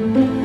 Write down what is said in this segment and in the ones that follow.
Thank you.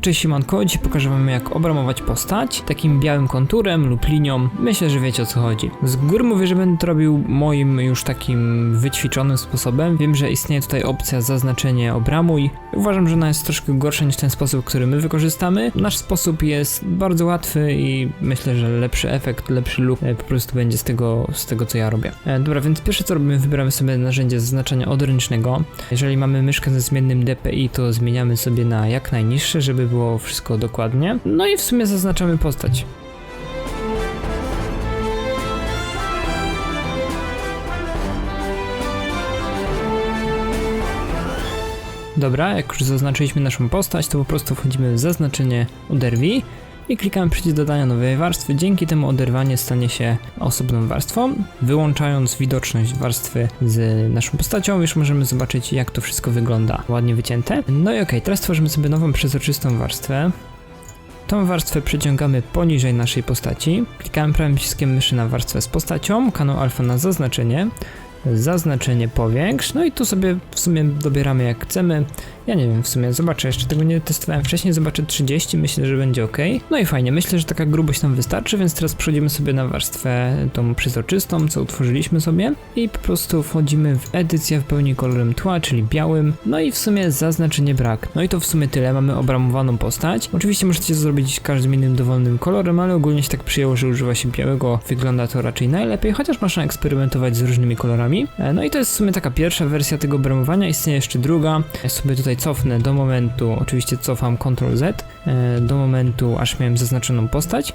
Cześć siemanko, dziś pokażę wam jak obramować postać takim białym konturem lub linią. Myślę, że wiecie o co chodzi. Z góry mówię, że będę to robił moim już takim wyćwiczonym sposobem. Wiem, że istnieje tutaj opcja zaznaczenie obramuj. Uważam, że ona jest troszkę gorsza niż ten sposób, który my wykorzystamy. Nasz sposób jest bardzo łatwy i myślę, że lepszy efekt, lepszy look e, po prostu będzie z tego, z tego co ja robię. E, dobra, więc pierwsze co robimy, wybieramy sobie narzędzie zaznaczenia odręcznego. Jeżeli mamy myszkę ze zmiennym DPI, to zmieniamy sobie na jak najniższe, żeby było wszystko dokładnie. No i w sumie zaznaczamy postać. Dobra, jak już zaznaczyliśmy naszą postać, to po prostu wchodzimy w zaznaczenie oderwij i klikamy przycisk dodania nowej warstwy. Dzięki temu oderwanie stanie się osobną warstwą. Wyłączając widoczność warstwy z naszą postacią, już możemy zobaczyć jak to wszystko wygląda ładnie wycięte. No i okej, teraz tworzymy sobie nową przezroczystą warstwę. Tą warstwę przeciągamy poniżej naszej postaci. Klikamy prawym przyciskiem myszy na warstwę z postacią, kanał alfa na zaznaczenie, zaznaczenie powiększ, no i tu sobie w sumie dobieramy jak chcemy. Ja nie wiem, w sumie zobaczę, jeszcze tego nie testowałem wcześniej, zobaczę 30, myślę, że będzie ok. No i fajnie, myślę, że taka grubość nam wystarczy, więc teraz przechodzimy sobie na warstwę tą przezroczystą, co utworzyliśmy sobie i po prostu wchodzimy w edycję w pełni kolorem tła, czyli białym, no i w sumie zaznaczenie brak. No i to w sumie tyle, mamy obramowaną postać. Oczywiście możecie to zrobić każdym innym dowolnym kolorem, ale ogólnie się tak przyjęło, że używa się białego, wygląda to raczej najlepiej, chociaż można eksperymentować z różnymi kolorami. E, No i to jest w sumie taka pierwsza wersja tego obramowania, istnieje jeszcze druga. Ja sobie tutaj cofnę do momentu, oczywiście cofam Ctrl Z, e, do momentu aż miałem zaznaczoną postać.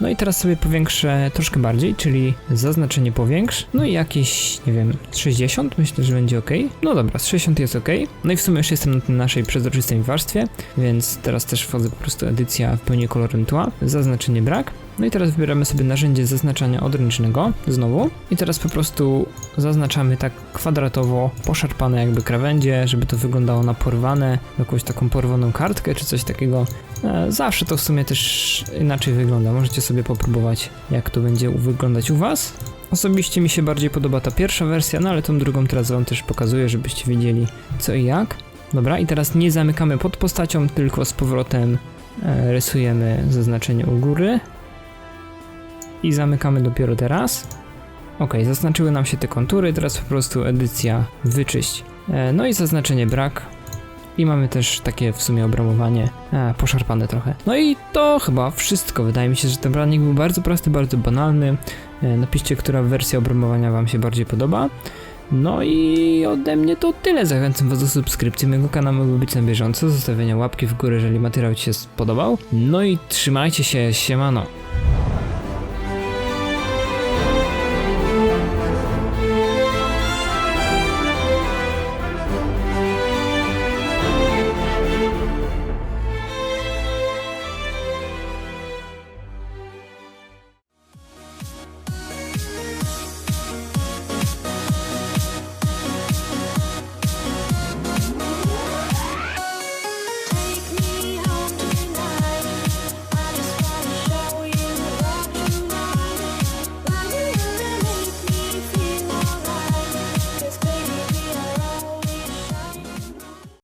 No i teraz sobie powiększę troszkę bardziej, czyli zaznaczenie powiększ, no i jakieś, nie wiem, 60, myślę, że będzie ok. No dobra, z 60 jest ok. No i w sumie już jestem na tej naszej przezroczystej warstwie, więc teraz też wchodzę po prostu edycja w pełni kolorem tła, zaznaczenie brak. No i teraz wybieramy sobie narzędzie zaznaczania odręcznego, znowu. I teraz po prostu zaznaczamy tak kwadratowo, poszarpane jakby krawędzie, żeby to wyglądało na porwane, jakąś taką porwaną kartkę czy coś takiego. E, Zawsze to w sumie też inaczej wygląda. Możecie sobie popróbować, jak to będzie wyglądać u Was. Osobiście mi się bardziej podoba ta pierwsza wersja, no ale tą drugą teraz Wam też pokazuję, żebyście wiedzieli co i jak. Dobra, i teraz nie zamykamy pod postacią, tylko z powrotem e, rysujemy zaznaczenie u góry. I zamykamy dopiero teraz. Ok, zaznaczyły nam się te kontury, teraz po prostu edycja wyczyść. E, no i zaznaczenie brak. I mamy też takie w sumie obramowanie e, poszarpane trochę. No i to chyba wszystko. Wydaje mi się, że ten branik był bardzo prosty, bardzo banalny. E, napiszcie, która wersja obramowania Wam się bardziej podoba. No i ode mnie to tyle. Zachęcam Was do subskrypcji mojego kanału, by być na bieżąco, zostawienia łapki w górę, jeżeli materiał Ci się spodobał. No i trzymajcie się, siemano.